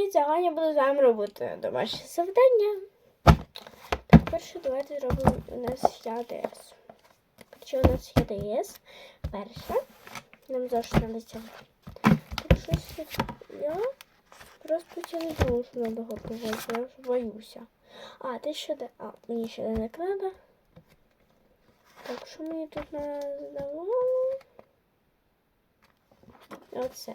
привіт! Сьогодні я буду з вами робити домашнє завдання. Так, перше давайте зробимо у нас ЯДС. Що у нас ЯДС? Перше. Нам завжди треба цього. Так, щось я- просто це не думаю, що треба готувати. Я вже боюся. А, ти ще де? А, мені ще не треба. Так, що мені тут здавало? Оце.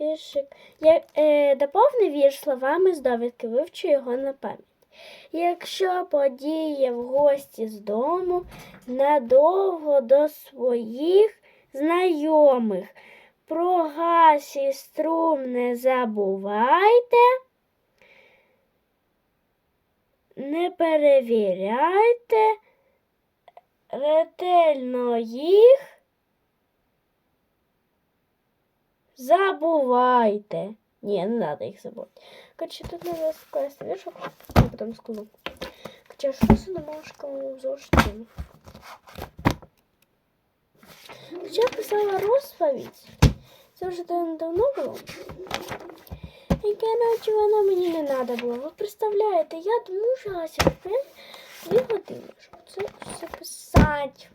Віршик. Я, е, доповни вірш словами з довідки, вивчу його на пам'ять. Якщо подіє в гості з дому надовго до своїх знайомих, про газ і струм не забувайте, не перевіряйте, ретельно їх забувайте. Ні, не треба їх забувати. Короче, тут треба скласти віршок, я потім скажу. Хоча що це домашка в зошиті? Я писала розповідь. Це вже дав- давно було. І коротше, воно мені не треба було. Ви представляєте, я тепер дві години, щоб це все писати.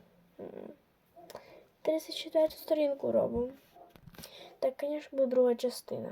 34 сторінку робимо. Так, звісно, буде друга частина.